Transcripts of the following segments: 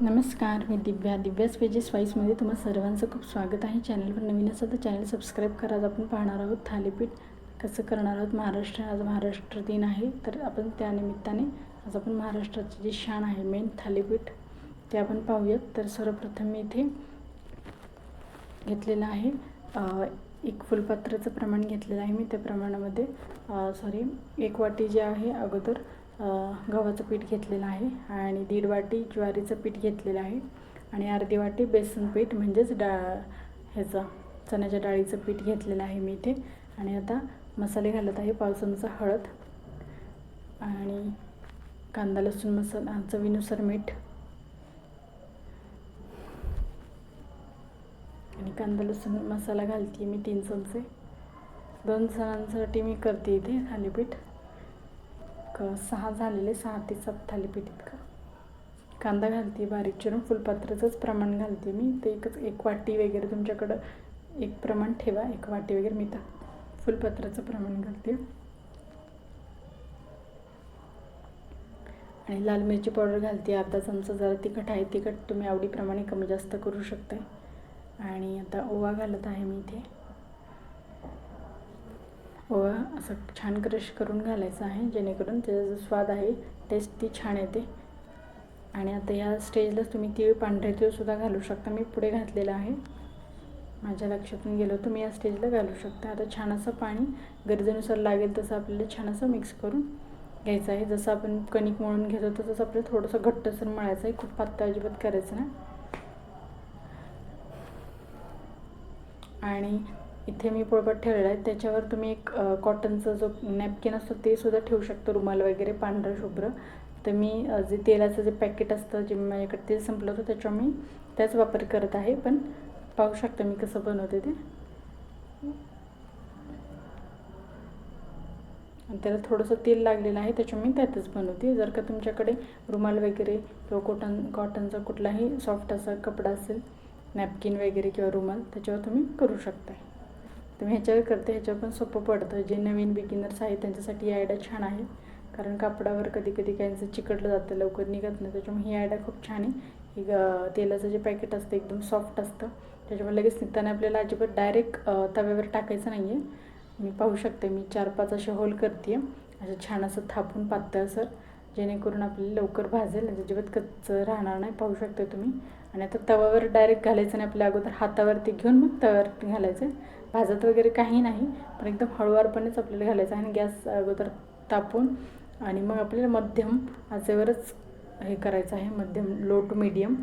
नमस्कार मी दिव्या. दिव्यास स्पेजेस वाईसमध्ये तुम्हा सर्वांचं खूप स्वागत आहे. चॅनलवर नवीन असं तर चॅनल सबस्क्राईब करा. आज आपण पाहणार आहोत थालीपीठ. कसं करणार आहोत? महाराष्ट्र आज महाराष्ट्र दिन आहे. तर आपण त्यानिमित्ताने आज आपण महाराष्ट्राची जी शान आहे मेन थालीपीठ ते आपण पाहूयात. तर सर्वप्रथम मी इथे घेतलेलं आहे एक फुलपात्राचं प्रमाण घेतलेलं आहे मी. त्या प्रमाणामध्ये सॉरी एक वाटी जे आहे अगोदर गव्हाचं पीठ घेतलेलं आहे आणि दीड वाटी ज्वारीचं पीठ घेतलेलं आहे आणि अर्धी वाटी बेसन पीठ म्हणजेच डा ह्याचं चण्याच्या डाळीचं पीठ घेतलेलं आहे मी इथे. आणि आता मसाले घालत आहे पाव चमचा हळद आणि कांदा लसूण मसाला चवीनुसार मीठ आणि कांदा लसूण मसाला घालते मी तीन चमचे. दोन जणांसाठी मी करते इथे थालीपीठ. क सहा झालेले सहा ते सात थालीपीठ इतकं. कांदा घालते बारीक चिरून फुलपात्राचंच प्रमाण घालते मी. ते एकच एक वाटी वगैरे तुमच्याकडं एक प्रमाण ठेवा एक वाटी वगैरे मी तर फुलपात्राचं प्रमाण घालते आणि लाल मिरची पावडर घालते अर्धा चमचा जरा तिखट आहे तिखट तुम्ही आवडीप्रमाणे कमी जास्त करू शकता आणि आता ओवा घालत आहे मी इथे. व असं छान क्रश करून घालायचं आहे जेणेकरून त्याचा जो स्वाद आहे टेस्ट ती छान येते. आणि आता ह्या स्टेजलाच तुम्ही तीळ पांढरे तीळसुद्धा घालू शकता. मी पुढे घातलेलं आहे. माझ्या लक्षातून गेलो तुम्ही या स्टेजला घालू शकता. आता छान असं पाणी गरजेनुसार लागेल तसं आपल्याला छान असं मिक्स करून घ्यायचं आहे. जसं आपण कणिक मळून घेतो तसंच आपल्याला थोडंसं घट्टसर मळायचं आहे. खूप पातळ अजिबात करायचं ना आणि इथे मी पोळपट ठेवलेला आहे. त्याच्यावर तुम्ही एक कॉटनचा जो नॅपकिन असतो ते सुद्धा ठेवू शकतो रुमाल वगैरे पांढरं शुभ्र. तर मी जे तेलाचं जे पॅकेट असतं जे माझ्याकडे तेल संपलं होतं त्याच्यावर मी त्याच वापर करत आहे. पण पाहू शकता मी कसं बनवते ते. आणि त्याला थोडंसं तेल लागलेलं आहे त्याच्यामुळे मी त्यातच बनवते. जर का तुमच्याकडे रुमाल वगैरे किंवा कॉटन कॉटनचा कुठलाही सॉफ्ट असा कपडा असेल नॅपकिन वगैरे किंवा रुमाल त्याच्यावर तुम्ही करू शकताय. तर मी ह्याच्यावर करते ह्याच्यावर पण सोपं पडतं. जे नवीन बिगिनर्स आहेत त्यांच्यासाठी ही आयडिया छान आहे. कारण कापडावर कधी कधी काहींचं चिकटलं जातं लवकर निघत नाही. त्याच्यामुळे ही आयडिया खूप छान आहे. ही ग- तेलाचं जे पॅकेट असतं एकदम सॉफ्ट असतं. त्याच्यामुळे लगेच निघताना आपल्याला अजिबात डायरेक्ट तव्यावर टाकायचं नाही आहे मी पाहू शकते. मी चार पाच असे होल करते असं छान असं थापून पातळसर जेणेकरून आपल्याला लवकर भाजेल अजिबात कच्चं राहणार नाही. पाहू शकते तुम्ही. आणि आता तव्यावर डायरेक्ट घालायचं नाही. आपल्या अगोदर हातावरती घेऊन मग तव्यावर घालायचं. भाजत वगैरे काही नाही पण एकदम हळूवारपणेच आपल्याला घालायचं आहे आणि गॅस अगोदर तापून आणि मग आपल्याला मध्यम आचेवरच हे करायचं आहे मध्यम लो टू मीडियम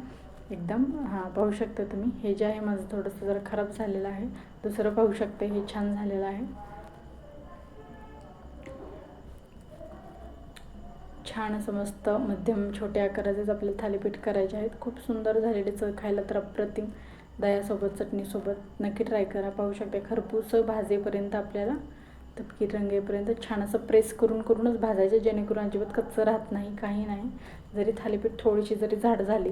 एकदम. हां पाहू शकता तुम्ही. हे जे आहे माझं थोडंसं जरा खराब झालेलं आहे. दुसरं पाहू शकते हे छान झालेलं आहे. छान असं मस्त मध्यम छोट्या आकाराचेच आपल्याला थालीपीठ करायचे आहेत. खूप सुंदर झालेले चव खायला तर अप्रतिम. दह्यासोबत चटणीसोबत नक्की ट्राय करा. पाहू शकता खरपूस भाजेपर्यंत आपल्याला तपकी रंगेपर्यंत छान असं प्रेस करून करूनच भाजायचं जेणेकरून अजिबात कच्चं राहत नाही काही नाही. जरी थालीपीठ थोडीशी जरी झाड झाली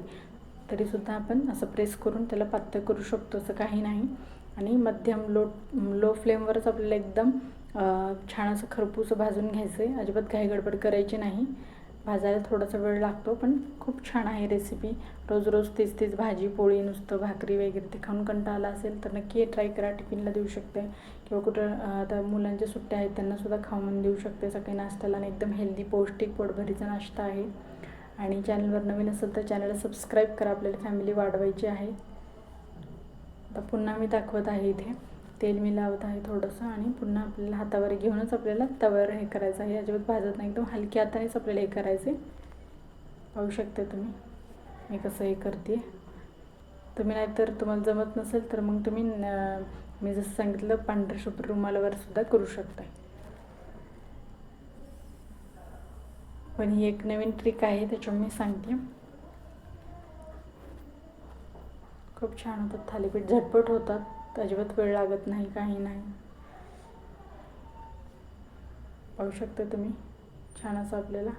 तरीसुद्धा आपण असं प्रेस करून त्याला पातळ करू शकतो असं काही नाही. आणि मध्यम लो लो फ्लेमवरच आपल्याला एकदम छान असं खरपूस भाजून घ्यायचं आहे अजिबात घाई गडबड करायची नाही. भाजायला थोडासा वेळ लागतो पण खूप छान आहे रेसिपी रोज रोज तीच तीच भाजी पोळी नुसतं भाकरी वगैरे ते खाऊन कंटाळा असेल तर नक्की ट्राय करा. टिफिनला देऊ शकते. किंवा कुठं आता मुलांच्या सुट्ट्या आहेत त्यांनासुद्धा खाऊन देऊ शकते. सकाळी नाश्त्याला आणि एकदम हेल्दी पौष्टिक पोटभरीचा नाश्ता आहे. आणि चॅनलवर नवीन असेल तर चॅनलला सबस्क्राईब करा. आपल्याला फॅमिली वाढवायची आहे. आता पुन्हा मी दाखवत आहे इथे. तेल मी लावत आहे थोडंसं आणि पुन्हा आपल्याला हातावर घेऊनच आपल्याला तव्यावर हे करायचं आहे. अजिबात भाजत नाही एकदम हलक्या हातानेच आपल्याला हे करायचे पाहू शकता तुम्ही मी कसं हे करते. तुम्ही नाहीतर तुम्हाला जमत नसेल तर मग तुम्ही मी जसं सांगितलं पांढऱ्या शुभ्र रुमालावर सुद्धा करू शकता पण ही एक नवीन ट्रिक आहे त्याच्यामुळे मी सांगते. खूप छान होतात थालीपीठ झटपट होतात. अजिबात वेळ लागत नाही काही नाही. पाहू शकता तुम्ही? छान असं आपल्याला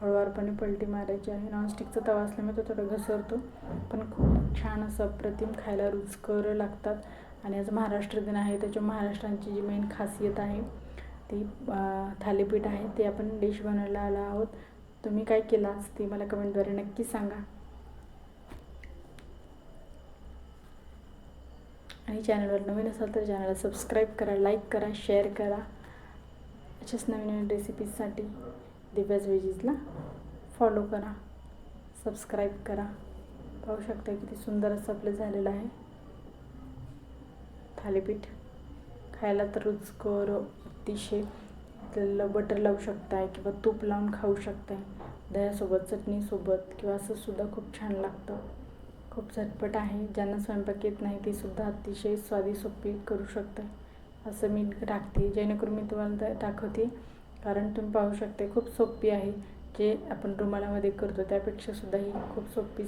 हळूवारपणे पलटी मारायची आहे. नॉनस्टिकचा तवा असल्यामुळे तो थोडा घसरतो पण खूप छान असं अप्रतिम खायला रुचकर लागतात. आणि आज महाराष्ट्र दिन आहे त्याच्या महाराष्ट्रांची जी मेन खासियत आहे ती थालीपीठ आहे ते आपण डिश बनवायला आलो आहोत. तुम्ही काय केलं ती ते मला कमेंटद्वारे नक्की सांगा. आणि चॅनलवर नवीन असाल तर चॅनलला सबस्क्राईब करा लाईक करा शेअर करा. अशाच नवीन नवीन रेसिपीजसाठी दिव्याज वेजीजला फॉलो करा. सबस्क्राईब करा. पाहू शकता किती सुंदर असं आपलं झालेलं आहे. थालीपीठ. खायला तर रुचकर अतिशय. त्याला बटर लावू शकताय किंवा तूप लावून खाऊ शकताय. दह्यासोबत चटणीसोबत किंवा असं सुद्धा खूप छान लागतं. खूप झटपट आहे. ज्यांना स्वयंपाक येत नाही ते सुद्धा अतिशय स्वादी सोपी करू शकता असं मी टाकते. जेणेकरून मी तुम्हाला दाखवते. कारण तुम्ही पाहू शकते खूप सोपी आहे. जे आपण रुमालामध्ये करतो त्यापेक्षा सुद्धा ही खूप सोपी